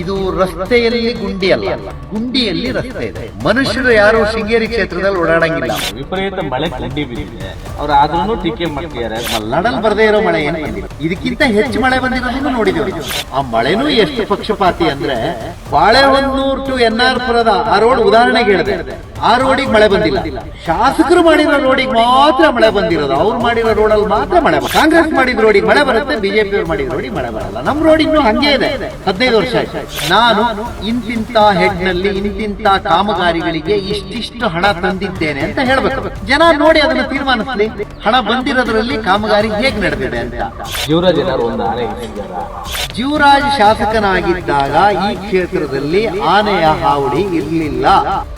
ಇದು ರಸ್ತೆಯಲ್ಲಿ ಗುಂಡಿ ಅಲ್ಲ ಗುಂಡಿಯಲ್ಲಿ ರಸ್ತೆ ಇದೆ. ಮನುಷ್ಯರು ಯಾರು ಶೃಂಗೇರಿ ಕ್ಷೇತ್ರದಲ್ಲಿ ಓಡಾಡಂಗಿಲ್ಲ. ವಿಪರೀತ ಮಳೆ ಗುಂಡಿ ಬಿದ್ದಿದೆ. ಅವ್ರು ಆದ್ರೂ ಟೀಕೆ ಮಾಡ್ತಿದ್ದಾರೆ. ಮಲ್ನಾಡಲ್ಲಿ ಬರದೇ ಇರೋ ಮಳೆ ಏನು ಬಂದಿಲ್ಲ. ಇದಕ್ಕಿಂತ ಹೆಚ್ಚು ಮಳೆ ಬಂದಿರೋದನ್ನು ನೋಡಿದ್ದೀವಿ ಆ ಮಳೆನೂ ಎಷ್ಟು ಪಕ್ಷಪಾತಿ ಅಂದ್ರೆ ಬಾಳೆಹೊನ್ನೂರ್ ಟು ಎನ್ ಆರ್ ಪುರದ ಆ ರೋಡ್ ಉದಾಹರಣೆಗೆ ಹೇಳಿದೆ. ಆ ರೋಡಿಗೆ ಮಳೆ ಬಂದಿಲ್ಲ. ಶಾಸಕರು ಮಾಡಿರೋ ರೋಡಿಗೆ ಮಾತ್ರ ಮಳೆ ಬಂದಿರೋದು. ಅವ್ರು ಮಾಡಿರೋ ರೋಡಲ್ಲಿ ಮಾತ್ರ ಮಳೆ ಕಾಂಗ್ರೆಸ್ ಮಾಡಿದ ರೋಡಿಗೆ ಮಳೆ ಬರುತ್ತೆ ಬಿಜೆಪಿ ಅವ್ರು ಮಾಡಿದ ರೋಡಿಗೆ ಮಳೆ ಬರಲ್ಲ. ನಮ್ಮ ರೋಡಿಗೂ ಹಂಗೆ ಇದೆ. ಹದಿನೈದು ವರ್ಷ ಆಯ್ತು. ನಾನು ಇಂತಿಂತ ಹೆಡ್ನಲ್ಲಿ ಇಂತಿಂತ ಕಾಮಗಾರಿಗಳಿಗೆ ಇಷ್ಟಿಷ್ಟು ಹಣ ತಂದಿದ್ದೇನೆ ಅಂತ ಹೇಳ್ಬೇಕು. ಜನ ನೋಡಿ ಅದನ್ನು ತೀರ್ಮಾನಿಸ್ಲಿ. ಹಣ ಬಂದಿರೋದ್ರಲ್ಲಿ ಕಾಮಗಾರಿ ಹೇಗೆ ನಡೆದಿದೆ ಅಂತ. ಜೀವರಾಜ್ ಶಾಸಕನಾಗಿದ್ದಾಗ ಈ ಕ್ಷೇತ್ರದಲ್ಲಿ ಆನೆಯ ಹಾವಳಿ ಇರಲಿಲ್ಲ.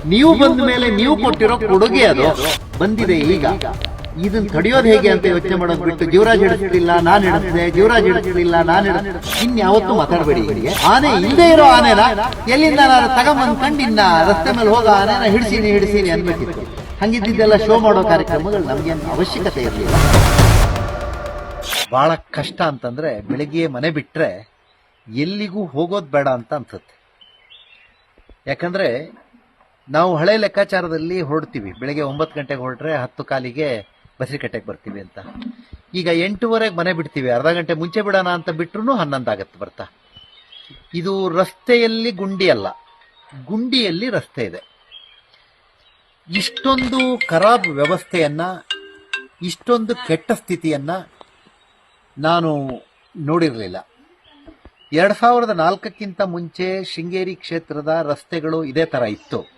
ನೀವು ಬಂದ ಮೇಲೆ ನೀವು ಕೊಟ್ಟಿರೋ ಕೊಡುಗೆ ಅದು. ಬಂದಿದೆ ಈಗ. ಇದನ್ನ ತಡೆಯೋದು ಹೇಗೆ ಅಂತ ಯೋಚನೆ ಮಾಡೋದು ಬಿಟ್ಟು ಜೀವರಾಜ್ ಹಿಡಿಸ್ಲಿಲ್ಲ ನಾನು ಹಿಡಿಸಿದೆ, ಜೀವರಾಜ್ ಹಿಡಿಸ್ಲಿಲ್ಲ ನಾನು ಇನ್ ಇನ್ಯಾವತ್ತೂ ಮಾತಾಡಬೇಡಿ ಇವರಿಗೆ ಆನೆ ಇಲ್ಲದೆ ಇರೋ ಆನೆನ ಎಲ್ಲಿಂದ ನಾನು ತಗೊಂಬಂದ್ ಕಂಡು ಇನ್ನ ರಸ್ತೆ ಮೇಲೆ ಹೋಗ ಆನೆನ ಹಿಡಿಸೀನಿ ಹಿಡಿಸೀನಿ ಅನ್ಬೇಕಿತ್ತು ಹಂಗಿದ್ದೆಲ್ಲ ಶೋ ಮಾಡೋ ಕಾರ್ಯಕ್ರಮಗಳು ನಮ್ಗೆ ಅವಶ್ಯಕತೆ ಇರಲಿಲ್ಲ. ಬಹಳ ಕಷ್ಟ ಅಂತಂದ್ರೆ ಬೆಳಿಗ್ಗೆ ಮನೆ ಬಿಟ್ರೆ ಎಲ್ಲಿಗೂ ಹೋಗೋದು ಬೇಡ ಅಂತ ಅನ್ಸುತ್ತೆ. ಯಾಕಂದ್ರೆ ನಾವು ಹಳೆ ಲೆಕ್ಕಾಚಾರದಲ್ಲಿ ಹೊರಡ್ತೀವಿ. ಬೆಳಿಗ್ಗೆ ಒಂಬತ್ತು ಗಂಟೆಗೆ ಹೊರಟ್ರೆ ಹತ್ತು ಕಾಲಿಗೆ ಬಸರಿಕಟ್ಟೆಗೆ ಬರ್ತೀವಿ ಅಂತ. ಈಗ ಎಂಟೂವರೆಗೆ ಮನೆ ಬಿಡ್ತೀವಿ. ಅರ್ಧ ಗಂಟೆ ಮುಂಚೆ ಬಿಡೋಣ ಅಂತ ಬಿಟ್ರು ಹನ್ನೊಂದು ಆಗತ್ತೆ ಬರ್ತಾ. ಇದು ರಸ್ತೆಯಲ್ಲಿ ಗುಂಡಿ ಅಲ್ಲ. ಗುಂಡಿಯಲ್ಲಿ ರಸ್ತೆ ಇದೆ. ಇಷ್ಟೊಂದು ಖರಾಬ್ ವ್ಯವಸ್ಥೆಯನ್ನ, ಇಷ್ಟೊಂದು ಕೆಟ್ಟ ಸ್ಥಿತಿಯನ್ನ ನಾನು ನೋಡಿರಲಿಲ್ಲ. ಎರಡು ಸಾವಿರದ ನಾಲ್ಕಕ್ಕಿಂತ ಮುಂಚೆ ಶೃಂಗೇರಿ ಕ್ಷೇತ್ರದ ರಸ್ತೆಗಳು ಇದೇ ತರ ಇತ್ತು.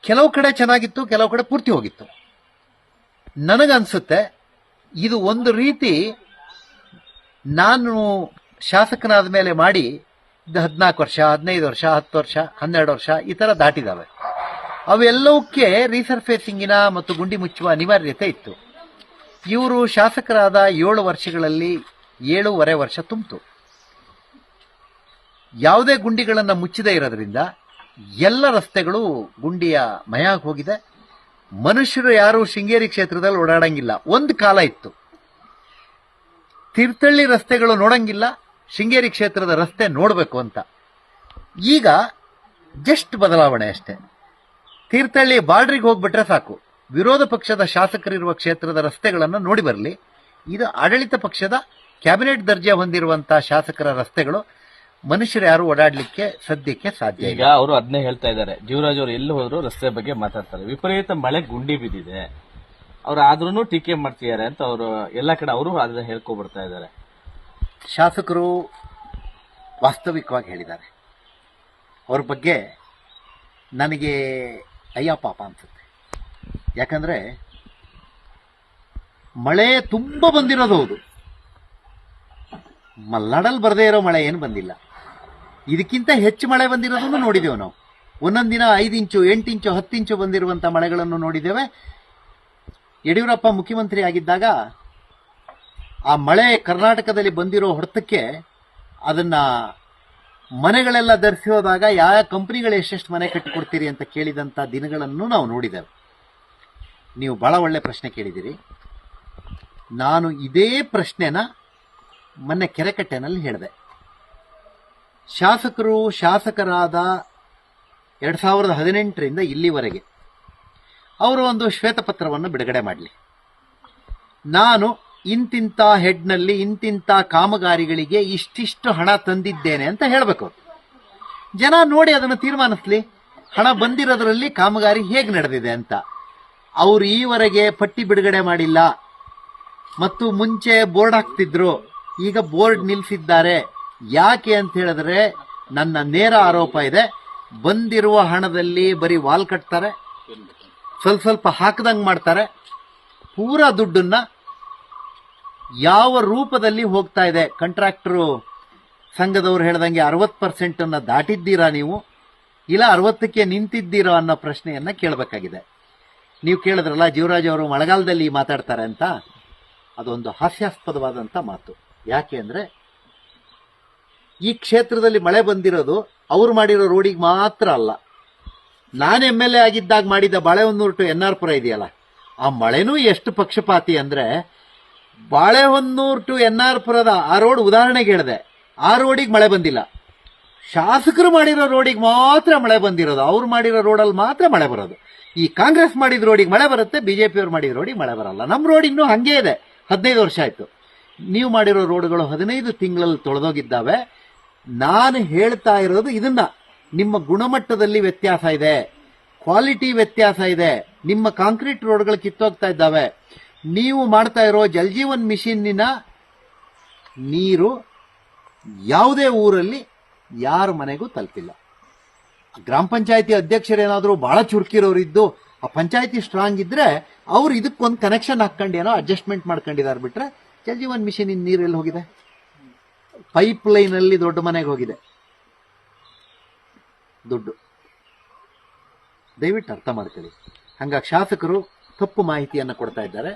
ಕೆಲವು ಕಡೆ ಚೆನ್ನಾಗಿತ್ತು, ಕೆಲವು ಕಡೆ ಪೂರ್ತಿ ಹೋಗಿತ್ತು. ನನಗನ್ಸುತ್ತೆ, ಇದು ಒಂದು ರೀತಿ ನಾನು ಶಾಸಕನಾದ ಮೇಲೆ ಮಾಡಿ ಹದಿನಾಲ್ಕು ವರ್ಷ, ಹದಿನೈದು ವರ್ಷ, ಹತ್ತು ವರ್ಷ, ಹನ್ನೆರಡು ವರ್ಷ ಈ ತರ ದಾಟಿದಾವೆ. ಅವೆಲ್ಲವಕ್ಕೆ ರೀಸರ್ಫೇಸಿಂಗಿನ ಮತ್ತು ಗುಂಡಿ ಮುಚ್ಚುವ ಅನಿವಾರ್ಯತೆ ಇತ್ತು. ಇವರು ಶಾಸಕರಾದ ಏಳು ವರ್ಷಗಳಲ್ಲಿ ಏಳೂವರೆ ವರ್ಷ ತುಂಬಿತು. ಯಾವುದೇ ಗುಂಡಿಗಳನ್ನು ಮುಚ್ಚದೇ ಇರೋದ್ರಿಂದ ಎಲ್ಲ ರಸ್ತೆಗಳು ಗುಂಡಿಯ ಮಯಾಗಿ ಹೋಗಿದೆ. ಮನುಷ್ಯರು ಯಾರು ಶೃಂಗೇರಿ ಕ್ಷೇತ್ರದಲ್ಲಿ ಓಡಾಡಂಗಿಲ್ಲ. ಒಂದು ಕಾಲ ಇತ್ತು. ತೀರ್ಥಹಳ್ಳಿ ರಸ್ತೆಗಳು ನೋಡಂಗಿಲ್ಲ, ಶೃಂಗೇರಿ ಕ್ಷೇತ್ರದ ರಸ್ತೆ ನೋಡಬೇಕು ಅಂತ. ಈಗ ಜಸ್ಟ್ ಬದಲಾವಣೆ ಅಷ್ಟೇ. ತೀರ್ಥಹಳ್ಳಿ ಬಾರ್ಡ್ರಿಗೆ ಹೋಗ್ಬಿಟ್ರೆ ಸಾಕು. ವಿರೋಧ ಪಕ್ಷದ ಶಾಸಕರಿರುವ ಕ್ಷೇತ್ರದ ರಸ್ತೆಗಳನ್ನು ನೋಡಿ ಬರಲಿ. ಇದು ಆಡಳಿತ ಪಕ್ಷದ ಕ್ಯಾಬಿನೆಟ್ ದರ್ಜೆ ಹೊಂದಿರುವಂತಹ ಶಾಸಕರ ರಸ್ತೆಗಳು. ಮನುಷ್ಯರು ಯಾರು ಓಡಾಡ್ಲಿಕ್ಕೆ ಸದ್ಯಕ್ಕೆ ಸಾಧ್ಯ ಈಗ ಇಲ್ಲ. ಅವರು ಅದನ್ನೇ ಹೇಳ್ತಾ ಇದ್ದಾರೆ. ಜೀವರಾಜ್ ಅವರು ಎಲ್ಲಿ ಹೋದ್ರು ರಸ್ತೆ ಬಗ್ಗೆ ಮಾತಾಡ್ತಾರೆ. ವಿಪರೀತ ಮಳೆ ಗುಂಡಿ ಬಿದ್ದಿದೆ. ಅವ್ರು ಆದ್ರೂ ಟೀಕೆ ಮಾಡ್ತಿದ್ದಾರೆ ಅಂತ ಅವರು ಎಲ್ಲ ಕಡೆ ಅವರು ಅದನ್ನ ಹೇಳ್ಕೊಬಿಡ್ತಾ ಇದ್ದಾರೆ. ಶಾಸಕರು ವಾಸ್ತವಿಕವಾಗಿ ಹೇಳಿದ್ದಾರೆ. ಅವ್ರ ಬಗ್ಗೆ ನನಗೆ ಅಯ್ಯ ಪಾಪ ಅನ್ಸುತ್ತೆ. ಯಾಕಂದ್ರೆ ಮಳೆ ತುಂಬ ಬಂದಿರೋದು ಹೌದು. ಮಲ್ನಾಡಲ್ಲಿ ಬರದೇ ಇರೋ ಮಳೆ ಏನು ಬಂದಿಲ್ಲ. ಇದಕ್ಕಿಂತ ಹೆಚ್ಚು ಮಳೆ ಬಂದಿರೋದನ್ನು ನೋಡಿದ್ದೇವೆ ನಾವು. ಒಂದೊಂದು ದಿನ ಐದು ಇಂಚು ಎಂಟು ಇಂಚು ಹತ್ತು ಇಂಚು ಬಂದಿರುವಂಥ ಮಳೆಗಳನ್ನು ನೋಡಿದ್ದೇವೆ ಯಡಿಯೂರಪ್ಪ ಮುಖ್ಯಮಂತ್ರಿ ಆಗಿದ್ದಾಗ ಆ ಮಳೆ ಕರ್ನಾಟಕದಲ್ಲಿ ಬಂದಿರೋ ಹೊಡೆತಕ್ಕೆ ಅದನ್ನ ಮನೆಗಳೆಲ್ಲ ಧರಿಸಿ ಹೋದಾಗ ಯಾವ ಕಂಪನಿಗಳು ಎಷ್ಟೆಷ್ಟು ಮನೆ ಕಟ್ಟಿಕೊಡ್ತೀರಿ ಅಂತ ಕೇಳಿದಂಥ ದಿನಗಳನ್ನು ನಾವು ನೋಡಿದ್ದೇವೆ ನೀವು ಬಹಳ ಒಳ್ಳೆ ಪ್ರಶ್ನೆ ಕೇಳಿದಿರಿ ನಾನು ಇದೇ ಪ್ರಶ್ನೆನ ಮೊನ್ನೆ ಕೆರೆಕಟ್ಟೆನಲ್ಲಿ ಹೇಳಿದೆ. ಶಾಸಕರು ಶಾಸಕರಾದ ಎರಡು ಸಾವಿರದ ಹದಿನೆಂಟರಿಂದ ಇಲ್ಲಿವರೆಗೆ ಅವರು ಒಂದು ಶ್ವೇತಪತ್ರವನ್ನು ಬಿಡುಗಡೆ ಮಾಡಲಿ. ನಾನು ಇಂತಿಂತ ಹೆಡ್ನಲ್ಲಿ ಇಂತಿಂತ ಕಾಮಗಾರಿಗಳಿಗೆ ಇಷ್ಟಿಷ್ಟು ಹಣ ತಂದಿದ್ದೇನೆ ಅಂತ ಹೇಳಬೇಕು. ಜನ ನೋಡಿ ಅದನ್ನು ತೀರ್ಮಾನಿಸ್ಲಿ. ಹಣ ಬಂದಿರೋದ್ರಲ್ಲಿ ಕಾಮಗಾರಿ ಹೇಗೆ ನಡೆದಿದೆ ಅಂತ. ಅವರು ಈವರೆಗೆ ಪಟ್ಟಿ ಬಿಡುಗಡೆ ಮಾಡಿಲ್ಲ. ಮತ್ತು ಮುಂಚೆ ಬೋರ್ಡ್ ಹಾಕ್ತಿದ್ರು. ಈಗ ಬೋರ್ಡ್ ನಿಲ್ಲಿಸಿದ್ದಾರೆ ಯಾಕೆ ಅಂತ ಹೇಳಿದ್ರೆ ನನ್ನ ನೇರ ಆರೋಪ ಇದೆ. ಬಂದಿರುವ ಹಣದಲ್ಲಿ ಬರೀ ವಾಲ್ ಕಟ್ತಾರೆ. ಸ್ವಲ್ಪ ಸ್ವಲ್ಪ ಹಾಕದಂಗ್ ಮಾಡ್ತಾರೆ. ಪೂರ ದುಡ್ಡನ್ನ ಯಾವ ರೂಪದಲ್ಲಿ ಹೋಗ್ತಾ ಇದೆ. ಕಂಟ್ರಾಕ್ಟರು ಸಂಘದವ್ರು ಹೇಳ್ದಂಗೆ ಅರವತ್ತು ಪರ್ಸೆಂಟ್ ಅನ್ನ ದಾಟಿದ್ದೀರಾ ನೀವು? ಇಲ್ಲ ಅರವತ್ತಕ್ಕೆ ನಿಂತಿದ್ದೀರಾ ಅನ್ನೋ ಪ್ರಶ್ನೆಯನ್ನ ಕೇಳಬೇಕಾಗಿದೆ. ನೀವು ಕೇಳಿದ್ರಲ್ಲ, ಜೀವರಾಜ್ ಅವರು ಮಳೆಗಾಲದಲ್ಲಿ ಮಾತಾಡ್ತಾರೆ ಅಂತ? ಅದೊಂದು ಹಾಸ್ಯಾಸ್ಪದವಾದಂಥ ಮಾತು. ಯಾಕೆ ಅಂದ್ರೆ ಈ ಕ್ಷೇತ್ರದಲ್ಲಿ ಮಳೆ ಬಂದಿರೋದು ಅವ್ರು ಮಾಡಿರೋ ರೋಡಿಗೆ ಮಾತ್ರ ಅಲ್ಲ. ನಾನು ಎಂ ಎಲ್ ಎ ಆಗಿದ್ದಾಗ ಮಾಡಿದ್ದ ಬಾಳೆಹೊನ್ನೂರು ಟು ಎನ್ ಆರ್ ಪುರ ಇದೆಯಲ್ಲ, ಆ ಮಳೆನೂ ಎಷ್ಟು ಪಕ್ಷಪಾತಿ ಅಂದ್ರೆ ಬಾಳೆಹೊನ್ನೂರು ಟು ಎನ್ ಆರ್ ಪುರದ ಆ ರೋಡ್ ಉದಾಹರಣೆಗೆ ಹೇಳಿದೆ, ಆ ರೋಡಿಗೆ ಮಳೆ ಬಂದಿಲ್ಲ. ಶಾಸಕರು ಮಾಡಿರೋ ರೋಡಿಗೆ ಮಾತ್ರ ಮಳೆ ಬಂದಿರೋದು, ಅವ್ರು ಮಾಡಿರೋ ರೋಡಲ್ಲಿ ಮಾತ್ರ ಮಳೆ ಬರೋದು. ಈ ಕಾಂಗ್ರೆಸ್ ಮಾಡಿದ ರೋಡಿಗೆ ಮಳೆ ಬರುತ್ತೆ ಪಿಯವ್ರು ಮಾಡಿದ ರೋಡಿಗೆ ಮಳೆ ಬರಲ್ಲ. ನಮ್ಮ ರೋಡ್ ಇನ್ನೂ ಹಂಗೆ ಇದೆ, ಹದಿನೈದು ವರ್ಷ ಆಯಿತು. ನೀವು ಮಾಡಿರೋ ರೋಡ್ಗಳು ಹದಿನೈದು ತಿಂಗಳಲ್ಲಿ ತೊಳೆದೋಗಿದ್ದಾವೆ ನಾನು ಹೇಳ್ತಾ ಇರೋದು ಇದನ್ನ. ನಿಮ್ಮ ಗುಣಮಟ್ಟದಲ್ಲಿ ವ್ಯತ್ಯಾಸ ಇದೆ. ಕ್ವಾಲಿಟಿ ವ್ಯತ್ಯಾಸ ಇದೆ. ನಿಮ್ಮ ಕಾಂಕ್ರೀಟ್ ರೋಡ್ಗಳು ಕಿತ್ತೋಗ್ತಾ ಇದ್ದಾವೆ. ನೀವು ಮಾಡ್ತಾ ಇರೋ ಜಲ್ಜೀವನ್ ಮಿಷಿನ್ನಿನ ನೀರು ಯಾವುದೇ ಊರಲ್ಲಿ ಯಾರ ಮನೆಗೂ ತಲುಪಿಲ್ಲ. ಗ್ರಾಮ ಪಂಚಾಯತಿ ಅಧ್ಯಕ್ಷರೇನಾದರೂ ಬಹಳ ಚುರುಕಿರೋರಿದ್ದು, ಆ ಪಂಚಾಯತಿ ಸ್ಟ್ರಾಂಗ್ ಇದ್ರೆ ಅವ್ರು ಇದಕ್ಕೊಂದು ಕನೆಕ್ಷನ್ ಹಾಕ್ಕೊಂಡು ಏನೋ ಅಡ್ಜಸ್ಟ್ಮೆಂಟ್ ಮಾಡ್ಕೊಂಡಿದ್ದಾರೆ ಬಿಟ್ರೆ ಜಲ್ಜೀವನ್ ಮಿಷನ್ ಇನ್ ನೀರು ಎಲ್ಲಿ ಹೋಗಿದೆ? ಪೈಪ್ ಲೈನ್ ಅಲ್ಲಿ ದೊಡ್ಡ ಮನೆಗೆ ಹೋಗಿದೆ. ದುಡ್ಡು. ದಯವಿಟ್ಟು ಅರ್ಥ ಮಾಡ್ಕೊಳ್ಳಿ. ಹಂಗಾಗಿ ಶಾಸಕರು ತಪ್ಪು ಮಾಹಿತಿಯನ್ನು ಕೊಡ್ತಾ ಇದ್ದಾರೆ.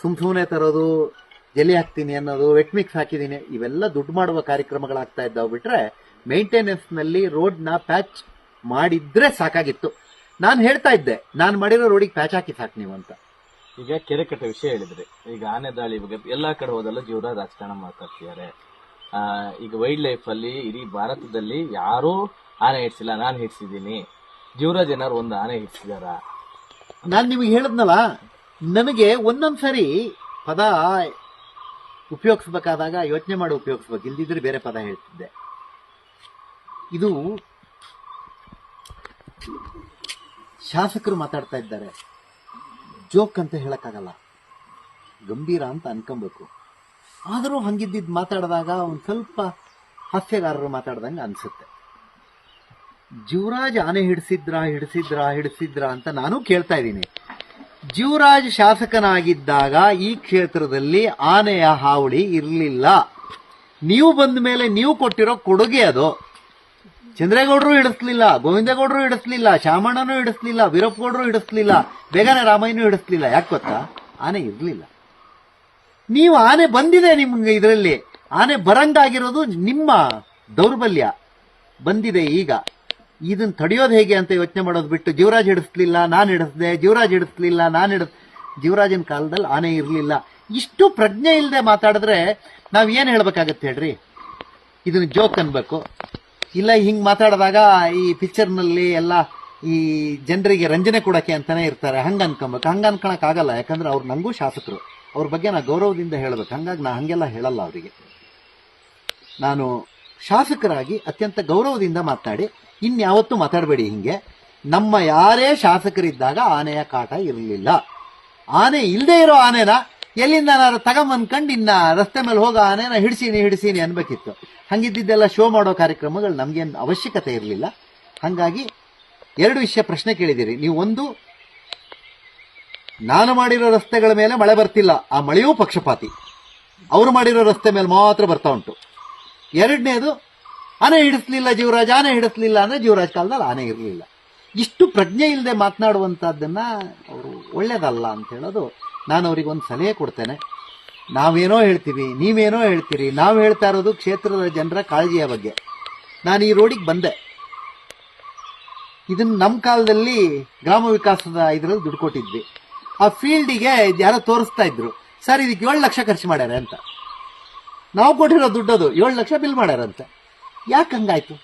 ಸುಮ್ ಸುಮ್ಮನೆ ತರೋದು ಜಲಿ ಹಾಕ್ತೀನಿ ಅನ್ನೋದು ವೆಟ್ ಮಿಕ್ಸ್ ಹಾಕಿದ್ದೀನಿ ಇವೆಲ್ಲ ದುಡ್ಡು ಮಾಡುವ ಕಾರ್ಯಕ್ರಮಗಳಾಗ್ತಾ ಇದ್ದಾವೆ ಬಿಟ್ರೆ ಮೇಂಟೆನೆನ್ಸ್ನಲ್ಲಿ ನಲ್ಲಿ ರೋಡ್ನ ಪ್ಯಾಚ್ ಮಾಡಿದ್ರೆ ಸಾಕಾಗಿತ್ತು. ನಾನು ಹೇಳ್ತಾ ಇದ್ದೆ, ನಾನು ಮಾಡಿರೋ ರೋಡಿಗೆ ಪ್ಯಾಚ್ ಹಾಕಿ ಸಾಕು ನೀವು ಅಂತ. ಈಗ ಕೆರೆ ಕಟ್ಟೆ ವಿಷಯ ಹೇಳಿದ್ರಿ. ಈಗ ಆನೆ ದಾಳಿ ಬಗ್ಗೆ ಎಲ್ಲಾ ಕಡೆ ಹೋದಲ್ಲ ಜೀವರಾಜ್ ರಾಜಕಾರಣ ಮಾತಾಡ್ತಿದ್ದಾರೆ. ಈಗ ವೈಲ್ಡ್ ಲೈಫ್ ಅಲ್ಲಿ ಇಡೀ ಭಾರತದಲ್ಲಿ ಯಾರೂ ಆನೆ ಹಿಡ್ಸಿಲ್ಲ, ನಾನು ಹಿಡ್ಸಿದ್ದೀನಿ. ಜೀವರಾಜ್ ಏನಾರು ಒಂದು ಆನೆ ಹಿಡ್ಸಿದಾರ? ನಾನು ನಿಮಗೆ ಹೇಳಿದ್ನಲ್ಲ, ನನಗೆ ಒಂದೊಂದು ಸರಿ ಪದ ಉಪಯೋಗಿಸ್ಬೇಕಾದಾಗ ಯೋಚನೆ ಮಾಡಿ ಉಪಯೋಗಿಸ್ಬೇಕು, ಇಲ್ದಿದ್ರೆ ಬೇರೆ ಪದ ಹೇಳ್ತಿದ್ದೆ. ಇದು ಶಾಸಕರು ಮಾತಾಡ್ತಾ ಇದ್ದಾರೆ. ಜೋಕ್ ಅಂತ ಹೇಳಕ್ಕಾಗಲ್ಲ. ಗಂಭೀರ ಅಂತ ಅನ್ಕೊಬೇಕು. ಆದರೂ ಹಂಗಿದ್ದಿದ್ದು ಮಾತಾಡಿದಾಗ ಒಂದು ಸ್ವಲ್ಪ ಹಾಸ್ಯಗಾರರು ಮಾತಾಡ್ದಂಗೆ ಅನಿಸುತ್ತೆ. ಜೀವರಾಜ್ ಆನೆ ಹಿಡಿಸಿದ್ರ ಹಿಡಿಸಿದ್ರ ಹಿಡಿಸಿದ್ರ ಅಂತ ನಾನು ಕೇಳ್ತಾ ಇದ್ದೀನಿ. ಜೀವರಾಜ್ ಶಾಸಕನಾಗಿದ್ದಾಗ ಈ ಕ್ಷೇತ್ರದಲ್ಲಿ ಆನೆಯ ಹಾವಳಿ ಇರಲಿಲ್ಲ. ನೀವು ಬಂದ ಮೇಲೆ ನೀವು ಕೊಟ್ಟಿರೋ ಕೊಡುಗೆ ಅದು. ಚಂದ್ರೇಗೌಡರು ಹಿಡಿಸ್ಲಿಲ್ಲ, ಗೋವಿಂದೇಗೌಡರು ಹಿಡಿಸ್ಲಿಲ್ಲ ಶಾಮಣ್ಣನೂ ಹಿಡಿಸ್ಲಿಲ್ಲ, ವೀರಪ್ಪಗೌಡರು ಹಿಡಿಸ್ಲಿಲ್ಲ, ಬೇಗನೆ ರಾಮಯ್ಯನೂ ಹಿಡಿಸ್ಲಿಲ್ಲ. ಯಾಕೆ ಗೊತ್ತಾ? ಆನೆ ಇರಲಿಲ್ಲ. ನೀವು ಆನೆ ಬಂದಿದೆ ನಿಮ್ಗೆ ಇದರಲ್ಲಿ. ಆನೆ ಬರಂಗಾಗಿರೋದು ನಿಮ್ಮ ದೌರ್ಬಲ್ಯ. ಬಂದಿದೆ ಈಗ. ಇದನ್ನ ತಡೆಯೋದು ಹೇಗೆ ಅಂತ ಯೋಚನೆ ಮಾಡೋದು ಬಿಟ್ಟು ಜೀವರಾಜ್ ಹಿಡಿಸ್ಲಿಲ್ಲ, ನಾನು ಹಿಡಿಸ್ದೆ, ಜೀವರಾಜ್ ಹಿಡಿಸ್ಲಿಲ್ಲ, ನಾನು ಹಿಡಿಸ್, ಜೀವರಾಜನ ಕಾಲದಲ್ಲಿ ಆನೆ ಇರಲಿಲ್ಲ. ಇಷ್ಟು ಪ್ರಜ್ಞೆ ಇಲ್ಲದೆ ಮಾತಾಡಿದ್ರೆ ನಾವು ಏನು ಹೇಳ್ಬೇಕಾಗತ್ತೆ ಹೇಳ್ರಿ? ಇದನ್ನ ಜೋಕ್ ಅನ್ಬೇಕು. ಇಲ್ಲ, ಹಿಂಗೆ ಮಾತಾಡಿದಾಗ ಈ ಪಿಕ್ಚರ್ನಲ್ಲಿ ಎಲ್ಲ ಈ ಜನರಿಗೆ ರಂಜನೆ ಕೊಡಕ್ಕೆ ಅಂತಾನೆ ಇರ್ತಾರೆ. ಹಂಗೆ ಅನ್ಕೊಬೇಕು. ಹಂಗೆ ಅನ್ಕೊಳಕ್ ಆಗಲ್ಲ. ಯಾಕಂದ್ರೆ ಅವ್ರು ನನಗೂ ಶಾಸಕರು. ಅವ್ರ ಬಗ್ಗೆ ನಾ ಗೌರವದಿಂದ ಹೇಳಬೇಕು. ಹಂಗಾಗಿ ನಾ ಹಂಗೆಲ್ಲ ಹೇಳಲ್ಲ ಅವರಿಗೆ. ನಾನು ಶಾಸಕರಾಗಿ ಅತ್ಯಂತ ಗೌರವದಿಂದ ಮಾತನಾಡಿ ಇನ್ಯಾವತ್ತೂ ಮಾತಾಡಬೇಡಿ ಹಿಂಗೆ. ನಮ್ಮ ಯಾರೇ ಶಾಸಕರಿದ್ದಾಗ ಆನೆಯ ಕಾಟ ಇರಲಿಲ್ಲ. ಆನೆ ಇಲ್ಲದೆ ಇರೋ ಆನೆನ ಎಲ್ಲಿಂದ ನಾನು ತಗೊಂಬಂದ್ಕೊಂಡು ಇನ್ನ ರಸ್ತೆ ಮೇಲೆ ಹೋಗೋ ಆನೆನ ಹಿಡಿಸೀನಿ ಹಿಡಿಸೀನಿ ಅನ್ಬೇಕಿತ್ತು. ಹಂಗಿದ್ದಿದ್ದೆಲ್ಲ ಶೋ ಮಾಡೋ ಕಾರ್ಯಕ್ರಮಗಳು ನಮಗೇನು ಅವಶ್ಯಕತೆ ಇರಲಿಲ್ಲ. ಹಾಗಾಗಿ ಎರಡು ವಿಷಯ ಪ್ರಶ್ನೆ ಕೇಳಿದಿರಿ ನೀವು ಒಂದು ನಾನು ಮಾಡಿರೋ ರಸ್ತೆಗಳ ಮೇಲೆ ಮಳೆ ಬರ್ತಿಲ್ಲ. ಆ ಮಳೆಯೂ ಪಕ್ಷಪಾತಿ. ಅವರು ಮಾಡಿರೋ ರಸ್ತೆ ಮೇಲೆ ಮಾತ್ರ ಬರ್ತಾ ಉಂಟು. ಎರಡನೇದು, ಆನೆ ಹಿಡಿಸ್ಲಿಲ್ಲ ಜೀವರಾಜ್, ಆನೆ ಹಿಡಿಸ್ಲಿಲ್ಲ ಅಂದ್ರೆ ಜೀವರಾಜ್ ಕಾಲದಲ್ಲಿ ಆನೆ ಇರಲಿಲ್ಲ. ಇಷ್ಟು ಪ್ರಜ್ಞೆ ಇಲ್ಲದೆ ಮಾತನಾಡುವಂಥದ್ದನ್ನು ಅವರು ಒಳ್ಳೇದಲ್ಲ ಅಂತ ಹೇಳೋದು ನಾನು ಅವ್ರಿಗೆ ಒಂದು ಸಲಹೆ ಕೊಡ್ತೇನೆ. ನಾವೇನೋ ಹೇಳ್ತೀವಿ, ನೀವೇನೋ ಹೇಳ್ತೀರಿ, ನಾವು ಹೇಳ್ತಾ ಇರೋದು ಕ್ಷೇತ್ರದ ಜನರ ಕಾಳಜಿಯ ಬಗ್ಗೆ. ನಾನು ಈ ರೋಡಿಗೆ ಬಂದೆ. ಇದನ್ನು ನಮ್ಮ ಕಾಲದಲ್ಲಿ ಗ್ರಾಮ ವಿಕಾಸದ ಇದರಲ್ಲಿ ದುಡ್ಡು ಕೊಟ್ಟಿದ್ವಿ. ಆ ಫೀಲ್ಡಿಗೆ ಯಾರೋ ತೋರಿಸ್ತಾ ಇದ್ರು. ಸರ್, ಇದಕ್ಕೆ ಏಳು ಲಕ್ಷ ಖರ್ಚು ಮಾಡ್ಯಾರೆ ಅಂತ. ನಾವು ಕೊಟ್ಟಿರೋ ದುಡ್ಡದು ಏಳು ಲಕ್ಷ ಬಿಲ್ ಮಾಡ್ಯಾರಂತೆ ಯಾಕೆ ಹಂಗಾಯ್ತು?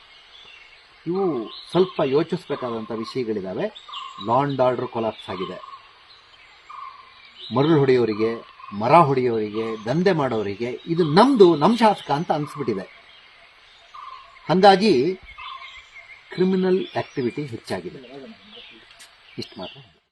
ಇವು ಸ್ವಲ್ಪ ಯೋಚಿಸ್ಬೇಕಾದಂಥ ವಿಷಯಗಳಿದಾವೆ. ಲಾಂಡ್ ಆರ್ಡರ್ ಕೊಲಾಪ್ಸ್ ಆಗಿದೆ. ಮರಳು ಹೊಡೆಯೋರಿಗೆ, ಮರ ಹೊಡೆಯೋರಿಗೆ, ದಂಧೆ ಮಾಡೋರಿಗೆ ಇದು ನಮ್ದು ನಮ್ಮ ಶಾಸಕ ಅಂತ ಅನ್ಸ್ಬಿಟ್ಟಿದೆ. ಹಾಗಾಗಿ ಕ್ರಿಮಿನಲ್ ಆಕ್ಟಿವಿಟಿ ಹೆಚ್ಚಾಗಿದೆ. ಇಷ್ಟು ಮಾತ್ರ.